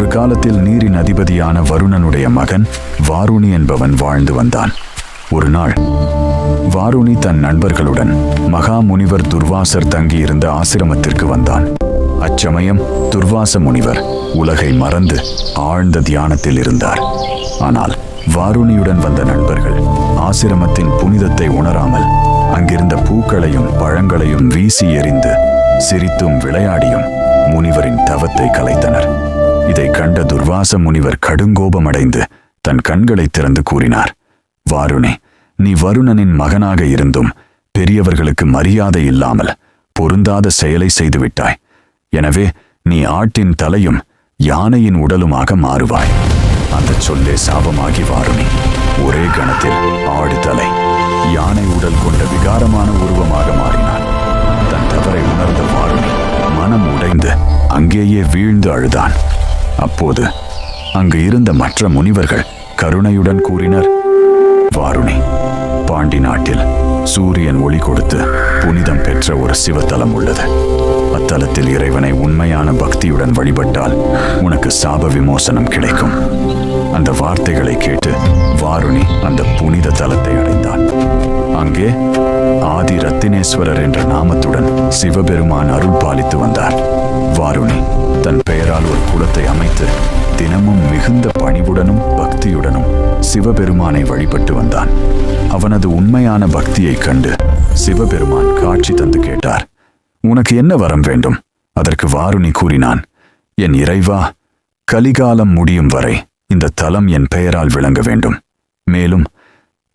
ஒரு காலத்தில் நீரின் அதிபதியான வருணனுடைய மகன் வாருணி என்பவன் வாழ்ந்து வந்தான். ஒரு நாள் வாருணி தன் நண்பர்களுடன் மகா முனிவர் துர்வாசர் தங்கியிருந்த ஆசிரமத்திற்கு வந்தான். அச்சமயம் துர்வாச முனிவர் உலகை மறந்து ஆழ்ந்த தியானத்தில் இருந்தார். ஆனால் வாருணியுடன் வந்த நண்பர்கள் ஆசிரமத்தின் புனிதத்தை உணராமல் அங்கிருந்த பூக்களையும் பழங்களையும் வீசி எறிந்து சிரித்தும் விளையாடியும் முனிவரின் தவத்தை கலைத்தனர். இதை கண்ட துர்வாச முனிவர் கடுங்கோபமடைந்து தன் கண்களை திறந்து கூறினார் வாருணே நீ வருணனின் மகனாக இருந்தும் பெரியவர்களுக்கு மரியாதை இல்லாமல் பொருந்தாத செயலை செய்துவிட்டாய். எனவே நீ ஆட்டின் தலையும் யானையின் உடலுமாக மாறுவாய். அந்த சொல்லே சாபமாகி வாருணி ஒரே கணத்தில் ஆடு தலை யானை உடல் கொண்ட விகாரமான உருவமாக மாறினான். தன் தவறை உணர்ந்த வாருணி மனம் உடைந்து அங்கேயே வீழ்ந்து அழுதான். அப்போது அங்கு இருந்த மற்ற முனிவர்கள் கருணையுடன் கூறினர் வாருணி பாண்டி நாட்டில் சூரியன் ஒளி கொடுத்து புனிதம் பெற்ற ஒரு சிவத்தலம் உள்ளது. அத்தலத்தில் இறைவனை உண்மையான பக்தியுடன் வழிபட்டால் உனக்கு சாப விமோசனம் கிடைக்கும். அந்த வார்த்தைகளை கேட்டு வாருணி அந்த புனித தலத்தை அடைந்தான். அங்கே ஆதி ரத்தினேஸ்வரர் என்ற நாமத்துடன் சிவபெருமான் அருள் பாலித்து வந்தார். வாருணி தன் பெயரால் ஒரு குலத்தை அமைத்து தினமும் மிகுந்த பணிவுடனும் பக்தியுடனும் சிவபெருமானை வழிபட்டு வந்தான். அவனது உண்மையான பக்தியைக் கண்டு சிவபெருமான் காட்சி தந்து கேட்டார். உனக்கு என்ன வரம் வேண்டும்? அதற்கு வாருணி கூறினான் என் இறைவா கலிகாலம் முடியும் வரை இந்த தலம் என் பெயரால் விளங்க வேண்டும். மேலும்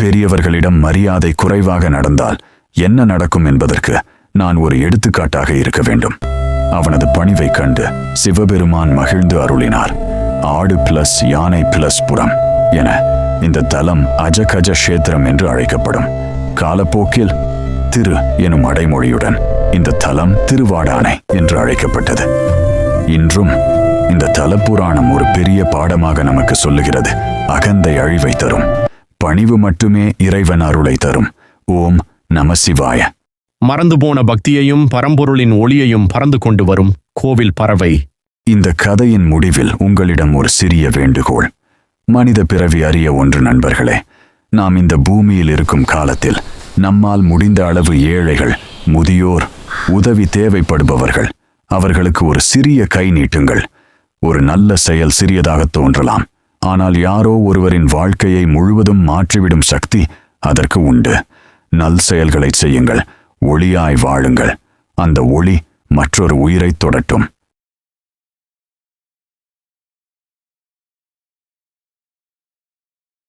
பெரியவர்களிடம் மரியாதை குறைவாக நடந்தால் என்ன நடக்கும் என்பதற்கு நான் ஒரு எடுத்துக்காட்டாக இருக்க வேண்டும். அவனது பணிவை கண்டு சிவபெருமான் மகிழ்ந்து அருளினார். ஆடு பிளஸ் யானை பிளஸ் புறம் என இந்த தலம் அஜகஜ கஷேத்திரம் என்று அழைக்கப்படும். காலப்போக்கில் திரு எனும் அடைமொழியுடன் இந்த தலம் திருவாடானை என்று அழைக்கப்பட்டது. இன்றும் இந்த தலப்புராணம் ஒரு பெரிய பாடமாக நமக்கு சொல்லுகிறது. அகந்தை அழிவை தரும். பணிவு மட்டுமே இறைவன் அருளை தரும். ஓம் நம சிவாய. மறந்து போன பக்தியையும் பரம்பொருளின் ஒளியையும் பறந்து கொண்டு வரும் கோவில் பறவை. இந்த கதையின் முடிவில் உங்களிடம் ஒரு சிறிய வேண்டுகோள். மனித பிறவி அறிய ஒன்று நண்பர்களே நாம் இந்த பூமியில் இருக்கும் காலத்தில் நம்மால் முடிந்த அளவு ஏழைகள் முதியோர் உதவி தேவைப்படுபவர்கள் அவர்களுக்கு ஒரு சிறிய கை நீட்டுங்கள். ஒரு நல்ல செயல் சிறியதாக தோன்றலாம். ஆனால் யாரோ ஒருவரின் வாழ்க்கையை முழுவதும் மாற்றிவிடும் சக்தி அதற்கு உண்டு. நல் செயல்களை செய்யுங்கள். ஒளியாய் வாழுங்கள். அந்த ஒளி மற்றொரு உயிரைத் தொடட்டும்.